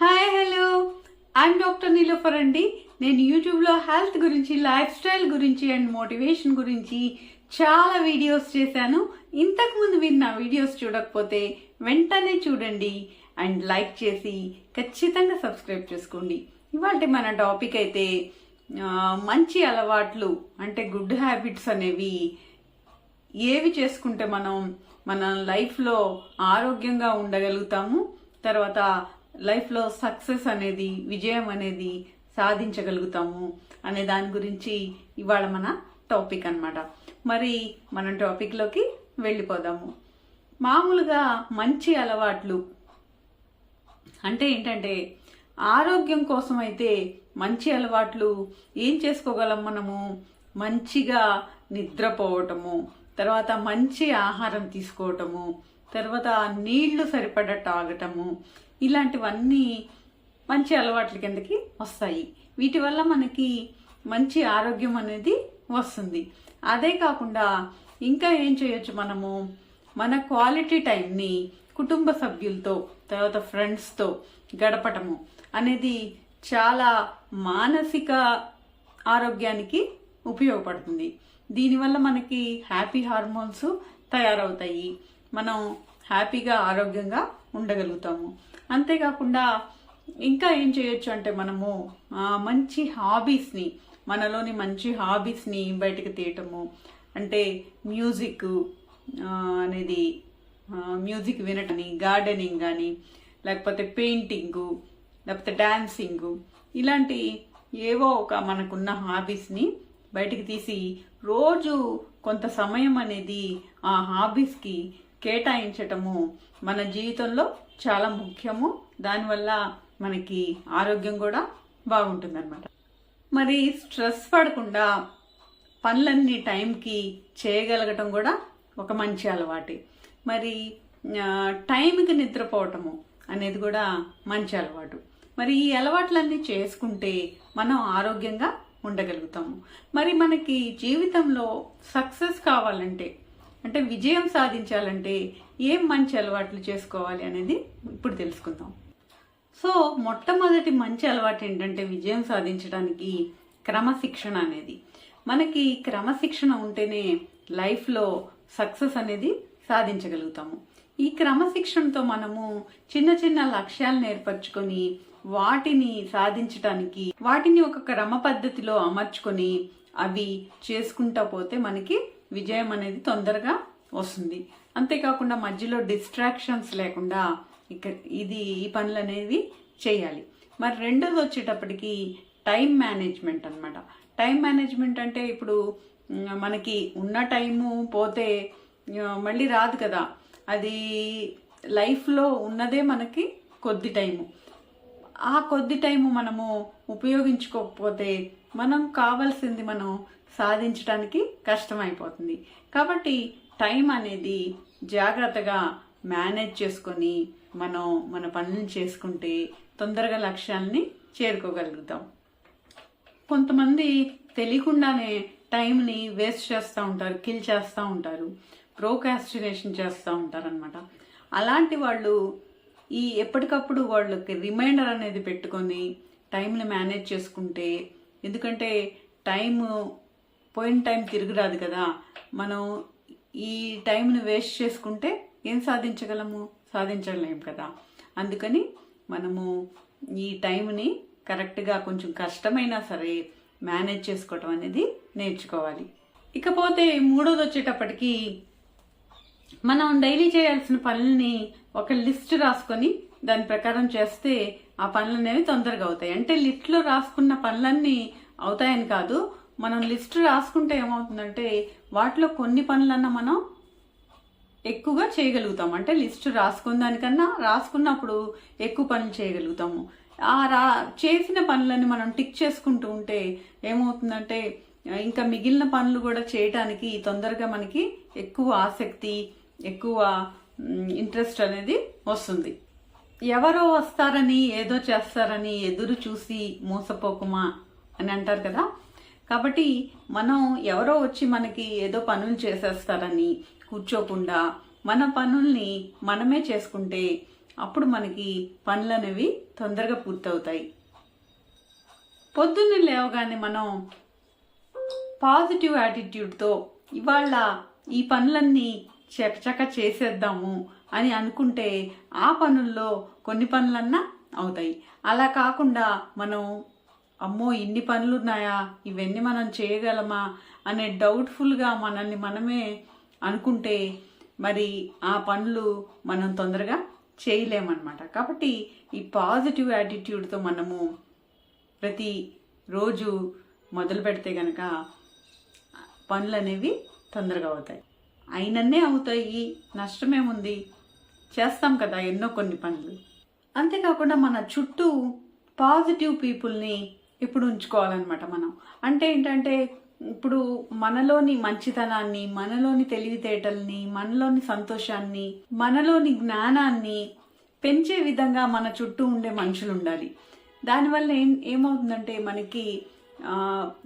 Hi hello I am doctor Nilofer అండి నేను యూట్యూబ్లో హెల్త్ గురించి లైఫ్ స్టైల్ గురించి అండ్ మోటివేషన్ గురించి చాలా వీడియోస్ చేశాను. ఇంతకుముందు మీరు నా వీడియోస్ చూడకపోతే వెంటనే చూడండి అండ్ లైక్ చేసి ఖచ్చితంగా సబ్స్క్రైబ్ చేసుకోండి. ఇవాళ మన టాపిక్ అయితే మంచి అలవాట్లు అంటే గుడ్ హ్యాబిట్స్ అనేవి ఏవి చేసుకుంటే మనం మన లైఫ్లో ఆరోగ్యంగా ఉండగలుగుతాము? తర్వాత లైఫ్లో సక్సెస్ అనేది విజయం అనేది సాధించగలుగుతాము అనే దాని గురించి ఇవాళ మన టాపిక్ అన్నమాట. మరి మనం టాపిక్లోకి వెళ్ళిపోదాము. మామూలుగా మంచి అలవాట్లు అంటే ఏంటంటే ఆరోగ్యం కోసం అయితే మంచి అలవాట్లు ఏం చేసుకోగలం మనము? మంచిగా నిద్రపోవటము తర్వాత మంచి ఆహారం తీసుకోవటము తర్వాత నీళ్ళు సరిపడా తాగటము ఇలాంటివన్నీ మంచి అలవాట్ల కిందకి వస్తాయి. వీటి వల్ల మనకి మంచి ఆరోగ్యం అనేది వస్తుంది. అదే కాకుండా ఇంకా ఏం చేయొచ్చు మనము? మన క్వాలిటీ టైంని కుటుంబ సభ్యులతో తర్వాత ఫ్రెండ్స్తో గడపటము అనేది చాలా మానసిక ఆరోగ్యానికి ఉపయోగపడుతుంది. దీనివల్ల మనకి హ్యాపీ హార్మోన్స్ తయారవుతాయి. మనం హ్యాపీగా ఆరోగ్యంగా ఉండగలుగుతాము. అంతేకాకుండా ఇంకా ఏం చేయొచ్చు అంటే మనము మంచి హాబీస్ని మనలోని మంచి హాబీస్ని బయటకు తీయటము. అంటే మ్యూజిక్ అనేది మ్యూజిక్ వినటని గార్డెనింగ్ కానీ లేకపోతే పెయింటింగు లేకపోతే డ్యాన్సింగు ఇలాంటి ఏవో ఒక మనకున్న హాబీస్ని బయటికి తీసి రోజు కొంత సమయం అనేది ఆ హాబీస్కి కేటాయించటము మన జీవితంలో చాలా ముఖ్యము. దానివల్ల మనకి ఆరోగ్యం కూడా బాగుంటుందన్నమాట. మరి స్ట్రెస్ పడకుండా పనులన్నీ టైంకి చేయగలగటం కూడా ఒక మంచి అలవాటే. మరి టైంకి నిద్రపోవటము అనేది కూడా మంచి అలవాటు. మరి ఈ అలవాట్లన్నీ చేసుకుంటే మనం ఆరోగ్యంగా ఉండగలుగుతాము. మరి మనకి జీవితంలో సక్సెస్ కావాలంటే అంటే విజయం సాధించాలంటే ఏం మంచి అలవాట్లు చేసుకోవాలి అనేది ఇప్పుడు తెలుసుకుందాం. సో మొట్టమొదటి మంచి అలవాటు ఏంటంటే విజయం సాధించడానికి క్రమశిక్షణ అనేది. మనకి క్రమశిక్షణ ఉంటేనే లైఫ్లో సక్సెస్ అనేది సాధించగలుగుతాము. ఈ క్రమశిక్షణతో మనము చిన్న చిన్న లక్ష్యాలను ఏర్పరచుకొని వాటిని సాధించటానికి వాటిని ఒక క్రమ పద్ధతిలో అమర్చుకొని అవి చేసుకుంటా పోతే మనకి విజయం అనేది తొందరగా వస్తుంది. అంతేకాకుండా మధ్యలో డిస్ట్రాక్షన్స్ లేకుండా ఇక ఇది ఈ పనులు అనేది చేయాలి. మరి రెండోది వచ్చేటప్పటికి టైం మేనేజ్మెంట్ అన్నమాట. టైం మేనేజ్మెంట్ అంటే ఇప్పుడు మనకి ఉన్న టైము పోతే మళ్ళీ రాదు కదా. అది లైఫ్లో ఉన్నదే మనకి కొద్ది టైము ఆ కొద్ది టైము మనము ఉపయోగించుకోకపోతే మనం కావాల్సింది మనం సాధించడానికి కష్టమైపోతుంది. కాబట్టి టైం అనేది జాగ్రత్తగా మేనేజ్ చేసుకొని మనం మన పనులు చేసుకుంటే తొందరగా లక్ష్యాలని చేరుకోగలుగుతాం. కొంతమంది తెలియకుండానే టైంని వేస్ట్ చేస్తూ ఉంటారు కిల్ చేస్తూ ఉంటారు ప్రోకాస్టినేషన్ చేస్తూ ఉంటారనమాట అలాంటి వాళ్ళు ఈ ఎప్పటికప్పుడు వాళ్ళకి రిమైండర్ అనేది పెట్టుకొని టైంని మేనేజ్ చేసుకుంటే ఎందుకంటే టైము పోయిన టైం తిరిగి రాదు కదా. మనం ఈ టైంను వేస్ట్ చేసుకుంటే ఏం సాధించగలము? సాధించలేము కదా. అందుకని మనము ఈ టైంని కరెక్ట్గా కొంచెం కష్టమైనా సరే మేనేజ్ చేసుకోవటం అనేది నేర్చుకోవాలి. ఇకపోతే మూడోది వచ్చేటప్పటికి మనం డైలీ చేయాల్సిన పనుల్ని ఒక లిస్ట్ రాసుకొని దాని ప్రకారం చేస్తే ఆ పనులు అనేవి తొందరగా అవుతాయి. అంటే లిస్ట్లో రాసుకున్న పనులన్నీ అవుతాయని కాదు మనం లిస్ట్ రాసుకుంటే ఏమవుతుందంటే వాటిలో కొన్ని పనులన్నా మనం ఎక్కువగా చేయగలుగుతాం. అంటే లిస్ట్ రాసుకున్న దానికన్నా రాసుకున్నప్పుడు ఎక్కువ పనులు చేయగలుగుతాము. ఆ రా చేసిన పనులని మనం టిక్ చేసుకుంటూ ఉంటే ఏమవుతుందంటే ఇంకా మిగిలిన పనులు కూడా చేయటానికి తొందరగా మనకి ఎక్కువ ఆసక్తి ఎక్కువ ఇంట్రెస్ట్ అనేది వస్తుంది. ఎవరో వస్తారని ఏదో చేస్తారని ఎదురు చూసి మోసపోకుమా అని అంటారు కదా? కాబట్టి మనం ఎవరో వచ్చి మనకి ఏదో పనులు చేసేస్తారని కూర్చోకుండా మన పనుల్ని మనమే చేసుకుంటే అప్పుడు మనకి పనులు అనేవి తొందరగా పూర్తవుతాయి. పొద్దున్నే లేవగానే మనం పాజిటివ్ యాటిట్యూడ్తో ఇవాళ ఈ పనులన్నీ చకచక చేసేద్దాము అని అనుకుంటే ఆ పనుల్లో కొన్ని పనులన్నా అవుతాయి. అలా కాకుండా మనం అమ్మో ఇన్ని పనులు ఉన్నాయా ఇవన్నీ మనం చేయగలమా? అనే డౌట్ఫుల్గా మనల్ని మనమే అనుకుంటే మరి ఆ పనులు మనం తొందరగా చేయలేమన్నమాట. కాబట్టి ఈ పాజిటివ్ యాటిట్యూడ్తో మనము ప్రతి రోజు మొదలు పెడితే కనుక పనులు అనేవి తొందరగా అవుతాయి. అయినన్నే అవుతాయి నష్టమేముంది? చేస్తాం కదా ఎన్నో కొన్ని పనులు. అంతేకాకుండా మన చుట్టూ పాజిటివ్ పీపుల్ని ఇప్పుడు ఉంచుకోవాలన్నమాట మనం. అంటే ఏంటంటే ఇప్పుడు మనలోని మంచితనాన్ని మనలోని తెలివితేటల్ని మనలోని సంతోషాన్ని మనలోని జ్ఞానాన్ని పెంచే విధంగా మన చుట్టూ ఉండే మనుషులు ఉండాలి దానివల్ల ఏం ఏమవుతుందంటే మనకి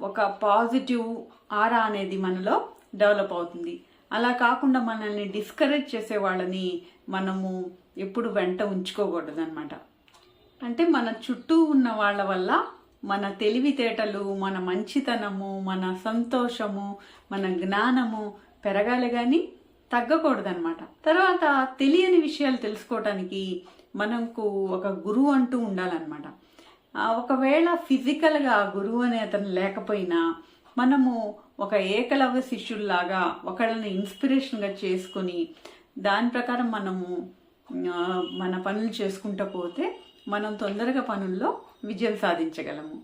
ఒక పాజిటివ్ ఆరా అనేది మనలో డెవలప్ అవుతుంది. అలా కాకుండా మనల్ని డిస్కరేజ్ చేసే వాళ్ళని మనము ఎప్పుడు వెంట ఉంచుకోకూడదు అనమాట అంటే మన చుట్టూ ఉన్న వాళ్ళ వల్ల మన తెలివితేటలు మన మంచితనము మన సంతోషము మన జ్ఞానము పెరగాలి కానీ తగ్గకూడదనమాట తర్వాత తెలియని విషయాలు తెలుసుకోవటానికి మనకు ఒక గురువు అంటూ ఉండాలన్నమాట. ఒకవేళ ఫిజికల్గా గురువు అనే అతను లేకపోయినా మనము ఒక ఏకలవ్య శిష్యుల్లాగా ఒకళ్ళని ఇన్స్పిరేషన్గా చేసుకొని దాని ప్రకారం మనము మన పనులు చేసుకుంటూ పోతే మనం తొందరగా పనుల్లో విజయం సాధించగలము.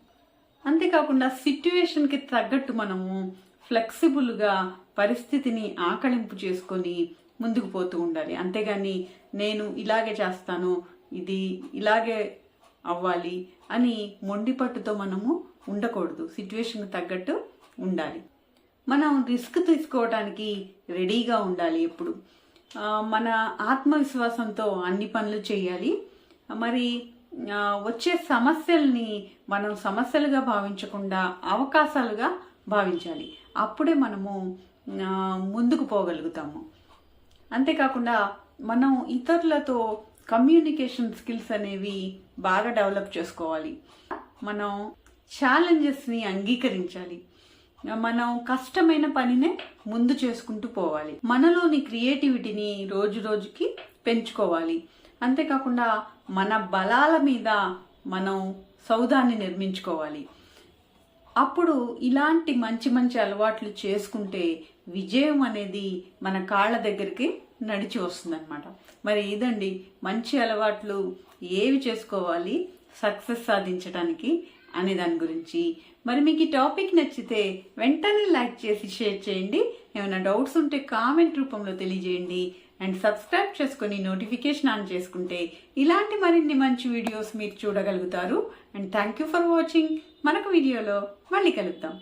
అంతేకాకుండా సిట్యువేషన్కి తగ్గట్టు మనము ఫ్లెక్సిబుల్గా పరిస్థితిని ఆకలింపు చేసుకొని ముందుకు పోతూ ఉండాలి. అంతేగాని నేను ఇలాగే చేస్తాను ఇది ఇలాగే అవ్వాలి అని మొండి పట్టుతో మనము ఉండకూడదు. సిట్యువేషన్కి తగ్గట్టు ఉండాలి. మనం రిస్క్ తీసుకోవడానికి రెడీగా ఉండాలి ఎప్పుడు. మన ఆత్మవిశ్వాసంతో అన్ని పనులు చేయాలి. మరి వచ్చే సమస్యల్ని మనం సమస్యలుగా భావించకుండా అవకాశాలుగా భావించాలి. అప్పుడే మనము ముందుకు పోగలుగుతాము. అంతేకాకుండా మనం ఇతరులతో కమ్యూనికేషన్ స్కిల్స్ అనేవి బాగా డెవలప్ చేసుకోవాలి. మనం ఛాలెంజెస్ని అంగీకరించాలి. మనం కష్టమైన పనినే ముందు చేసుకుంటూ పోవాలి. మనలోని క్రియేటివిటీని రోజు రోజుకి పెంచుకోవాలి. అంతేకాకుండా మన బలాల మీద మనం సౌదాన్ని నిర్మించుకోవాలి. అప్పుడు ఇలాంటి మంచి మంచి అలవాట్లు చేసుకుంటే విజయం అనేది మన కాళ్ళ దగ్గరికి నడిచి వస్తుందన్నమాట. మరి ఇదండి మంచి అలవాట్లు ఏవి చేసుకోవాలి? సక్సెస్ సాధించడానికి అనే దాని గురించి. మరి మీకు ఈ టాపిక్ నచ్చితే వెంటనే లైక్ చేసి షేర్ చేయండి. ఏమైనా డౌట్స్ ఉంటే కామెంట్ రూపంలో తెలియజేయండి. అండ్ సబ్స్క్రైబ్ చేసుకుని నోటిఫికేషన్ ఆన్ చేసుకుంటే ఇలాంటి మరిన్ని మంచి వీడియోస్ మీరు చూడగలుగుతారు. And thank you for watching. మరొక వీడియోలో మళ్ళీ కలుద్దాం.